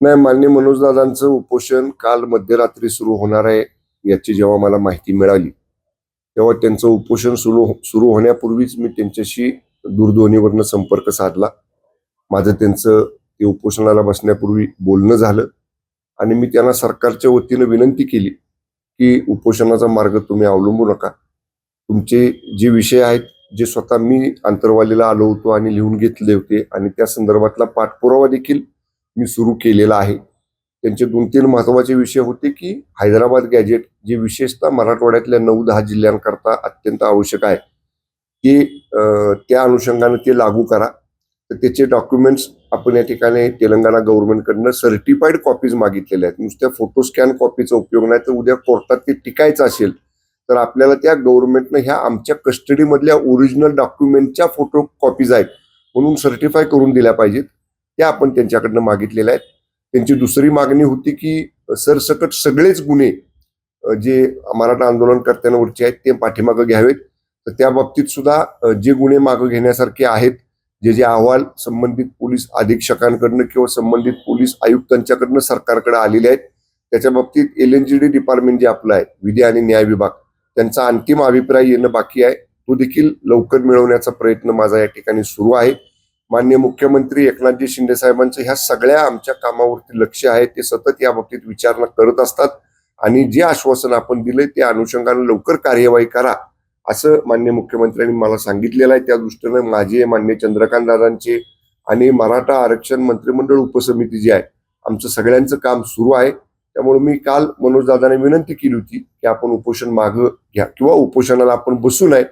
नाही मान्य मनोजदादांचं उपोषण काल मध्यरात्री सुरू होणार आहे याची जेव्हा मला माहिती मिळाली तेव्हा त्यांचं उपोषण सुरू सुरू होण्यापूर्वीच मी त्यांच्याशी दूरध्वनीवरनं संपर्क साधला. माझं त्यांचं ते उपोषणाला बसण्यापूर्वी बोलणं झालं आणि मी त्यांना सरकारच्या वतीनं विनंती केली की उपोषणाचा मार्ग तुम्ही अवलंबू नका. तुमचे जे विषय आहेत जे स्वतः मी आंतरवालीला आलो होतो आणि लिहून घेतले होते आणि त्या संदर्भातला पाठपुरावा देखील मी सुरू केलेला आहे. त्यांचे दोन तीन महत्त्वाचे विषय होते की हैदराबाद गॅजेट जे विशेषतः मराठवाड्यातल्या नऊ दहा जिल्ह्यांकरता अत्यंत आवश्यक आहे. ते त्या अनुषंगाने ते लागू करा. तर त्याचे डॉक्युमेंट्स आपण या ठिकाणी तेलंगणा गव्हर्नमेंटकडनं सर्टिफाईड कॉपीज मागितलेल्या आहेत. नुसत्या फोटो स्कॅन कॉपीचा उपयोग नाही तर उद्या कोर्टात ते टिकायचं असेल तर आपल्याला त्या गव्हर्नमेंटनं ह्या आमच्या कस्टडीमधल्या ओरिजिनल डॉक्युमेंटच्या फोटो कॉपीज आहेत म्हणून सर्टिफाय करून दिल्या पाहिजेत. त्या आपण त्यांच्याकडनं मागितलेल्या आहेत. त्यांची दुसरी मागणी होती की सरसकट सगळेच गुन्हे जे मराठा आंदोलनकर्त्यांवरचे आहेत ते पाठीमागं घ्यावेत. तर त्या बाबतीत सुद्धा जे गुन्हे मागं घेण्यासारखे आहेत जे जे अहवाल संबंधित पोलीस अधीक्षकांकडनं किंवा संबंधित पोलीस आयुक्तांच्याकडनं सरकारकडे आलेले आहेत त्याच्या बाबतीत L N G D department जे आपलं आहे विधी आणि न्याय विभाग त्यांचा अंतिम अभिप्राय येणं बाकी आहे. तो देखील लवकर मिळवण्याचा प्रयत्न माझा या ठिकाणी सुरू आहे. मान्य मुख्यमंत्री एकनाथजी शिंदे साहेबांचं ह्या सगळ्या आमच्या कामावरती लक्ष आहे ते सतत या बाबतीत विचारणा करत असतात. आणि जे आश्वासन आपण दिले त्या अनुषंगाने लवकर कार्यवाही करा असं मान्य मुख्यमंत्र्यांनी मला सांगितलेलं आहे. त्या दृष्टीने माझे मान्य चंद्रकांत दादांचे आणि मराठा आरक्षण मंत्रिमंडळ उपसमिती जी आहे आमचं सगळ्यांचं काम सुरू आहे. त्यामुळे मी काल मनोजदादाने विनंती केली होती की आपण उपोषण मागं घ्या किंवा उपोषणाला आपण बसू नये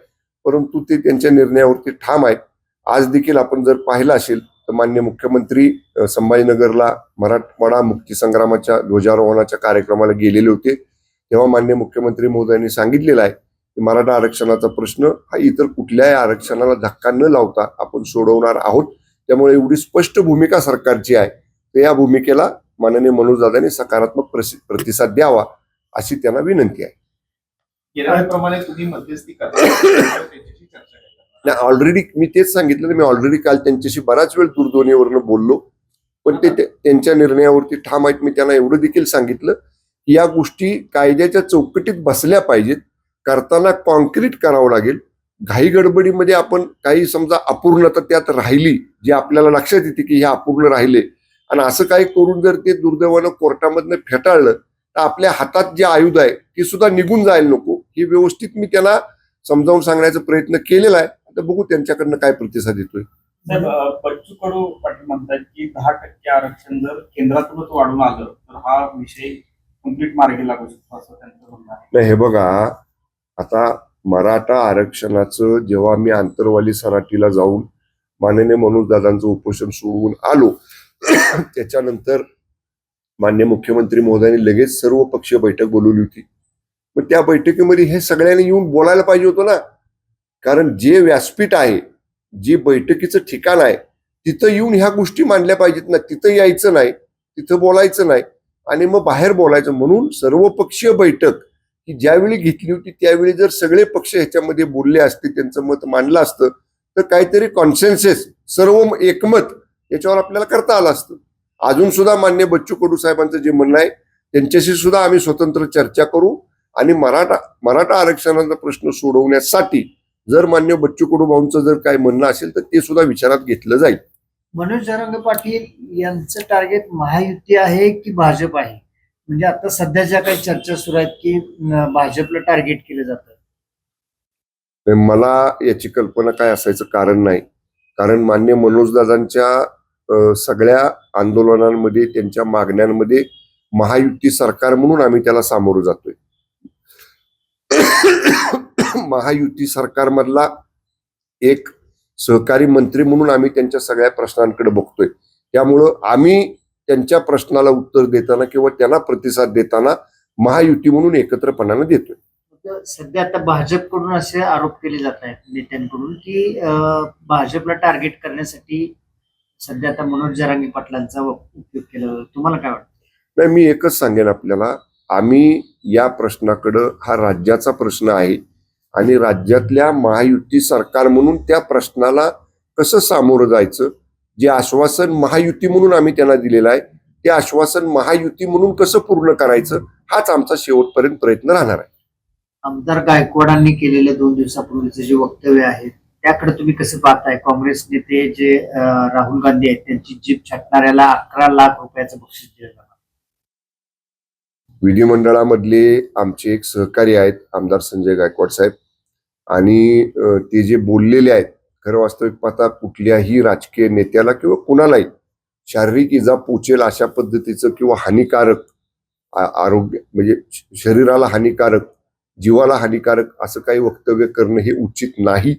परंतु ते त्यांच्या निर्णयावरती ठाम आहेत. आज देखील आपण जर पाहिलं असेल तर मान्य मुख्यमंत्री संभाजीनगरला मराठवाडा मुक्ती संग्रामाच्या ध्वजारोहणाच्या कार्यक्रमाला गेलेले होते. तेव्हा मान्य मुख्यमंत्री महोदयांनी सांगितलेलं आहे की मराठा आरक्षणाचा प्रश्न हा इतर कुठल्याही आरक्षणाला धक्का न लावता आपण सोडवणार आहोत. त्यामुळे एवढी स्पष्ट भूमिका सरकारची आहे. तर या भूमिकेला माननीय मनोजदादांनी सकारात्मक प्रतिसाद द्यावा अशी त्यांना विनंती आहे. तुम्ही मध्यस्थी करता त्यांच्याशी चर्चा करता नाही ऑलरेडी मी तेच सांगितलं मी ऑलरेडी काल त्यांच्याशी बराच वेळ दूरध्वनीवरनं बोललो. पण ते ते- त्यांच्या निर्णयावरती ठाम आहेत मी त्यांना एवढं देखील सांगितलं की या गोष्टी कायद्याच्या चौकटीत बसल्या पाहिजेत. करताना कॉन्क्रीट करावं लागेल. घाई गडबडीमध्ये आपण काही समजा अपूर्णता त्यात राहिली जी आपल्याला लक्षात येते की हे अपूर्ण राहिले. आणि असं काही करून जर ते दुर्दैवानं कोर्टामधनं फेटाळलं तर आपल्या हातात जे आयुध आहे ते सुद्धा निघून जायला नको. हे व्यवस्थित मी त्यांना समजावून सांगण्याचा प्रयत्न केलेला आहे. आता बघू त्यांच्याकडनं काय प्रतिसाद येतोय. बच्चू कडू पाटील म्हणतात की दहा टक्के आरक्षण जर केंद्रातूनच वाढून आलं तर हा विषय कंप्लीट मार्गी लागू शकतो असं त्यांचं म्हणणं आहे. नाही हे बघा आता मराठा आरक्षणाचं जेव्हा मी आंतरवाली सराटीला जाऊन माननीय मनोजदादांचं उपोषण सोडवून आलो त्याच्यानंतर मान्य मुख्यमंत्री महोदयांनी लगेच सर्व पक्षीय बैठक बोलवली होती. मग त्या बैठकीमध्ये हे सगळ्यांनी येऊन बोलायला पाहिजे होतं ना. कारण जे व्यासपीठ आहे जे बैठकीचं ठिकाण आहे तिथं येऊन ह्या गोष्टी मांडल्या पाहिजेत ना. तिथं यायचं नाही तिथं बोलायचं नाही आणि मग बाहेर बोलायचं. म्हणून सर्वपक्षीय बैठक की ज्यावेळी घेतली होती त्यावेळी जर सगळे पक्ष ह्याच्यामध्ये बोलले असते त्यांचं मत मांडलं असतं तर काहीतरी कॉन्सेन्सेस सर्व एकमत याच्यावर आपल्याला करता आलं असतं. अजून सुद्धा मान्य बच्चू कडू साहेबांचं जे म्हणणं आहे त्यांच्याशी सुद्धा आम्ही स्वतंत्र चर्चा करू आणि मराठा मराठा आरक्षणाचा प्रश्न सोडवण्यासाठी जर मान्य बच्चू कडू भाऊंचं जर काय म्हणणं असेल तर ते सुद्धा विचारात घेतलं जाईल. मनोज जरांगे पाटील यांचं टार्गेट महायुती आहे की भाजप आहे? म्हणजे आता सध्या ज्या काही चर्चा सुरू आहेत की भाजपला टार्गेट केलं जातं. मला याची कल्पना काय असायचं कारण नाही. कारण मान्य मनोजदादांच्या सगळ्या आंदोलनांमध्ये त्यांच्या मागण्यांमध्ये महायुती सरकार म्हणून आम्ही त्याला सामोरं जातोय. महायुती सरकारमधला एक सहकारी मंत्री म्हणून आम्ही त्यांच्या सगळ्या प्रश्नांकडे बघतोय. त्यामुळं आम्ही त्यांच्या प्रश्नाला उत्तर देताना किंवा त्यांना प्रतिसाद देताना महायुती म्हणून एकत्रपणानं देतोय. सध्या आता भाजपकडून असे आरोप केले जात आहेत नेत्यांकडून की भाजपला टार्गेट करण्यासाठी सध्या आता मनोज जरांगे पाटलांचा उपयोग केला जातो. तुम्हाला काय वाटतं? नाही मी एकच सांगेन आपल्याला. आम्ही या प्रश्नाकडं हा राज्याचा प्रश्न आहे. आणि राज्यातल्या महायुती सरकार म्हणून त्या प्रश्नाला कसं सामोरं जायचं? जे आश्वासन महायुती म्हणून आम्ही त्यांना दिलेलं आहे ते आश्वासन महायुती म्हणून कसं पूर्ण करायचं? हाच आमचा शेवटपर्यंत प्रयत्न राहणार आहे. आमदार गायकवाडांनी केलेलं दोन दिवसापूर्वीचं जे वक्तव्य आहे त्याकडे तुम्ही कसं पाहताय? काँग्रेस नेते जे राहुल गांधी आहेत त्यांची जीप छाटणाऱ्याला अकरा लाख रुपयाचं बक्षीस दिलं जाणार. विधिमंडळामधले आमचे एक सहकारी आहेत आमदार संजय गायकवाड साहेब. आणि ते जे बोललेले आहेत खरं वास्तविक पाहता कुठल्याही राजकीय नेत्याला किंवा कुणालाही शारीरिक इजा पोचेल अशा पद्धतीचं किंवा हानिकारक आरोग्य म्हणजे शरीराला हानिकारक जीवाला हानिकारक असं काही वक्तव्य करणं हे उचित नाही.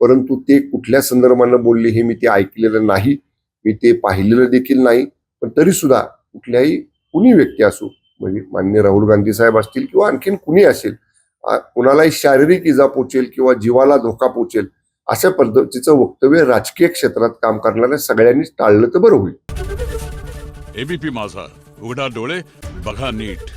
परंतु ते कुठल्या संदर्भानं बोलले हे मी ते ऐकलेलं नाही. मी ते पाहिलेलं देखील नाही. पण तरी सुद्धा कुठल्याही कुणी व्यक्ती असो म्हणजे मान्य राहुल गांधी साहेब असतील किंवा आणखीन कुणी असेल कुणालाही शारीरिक इजा पोचेल किंवा जीवाला धोका पोचेल अशा पद्धतीचं वक्तव्य राजकीय क्षेत्रात काम करणाऱ्या सगळ्यांनी टाळलं तर बरं होईल. एबीपी माझा उघडा डोळे बघा नीट.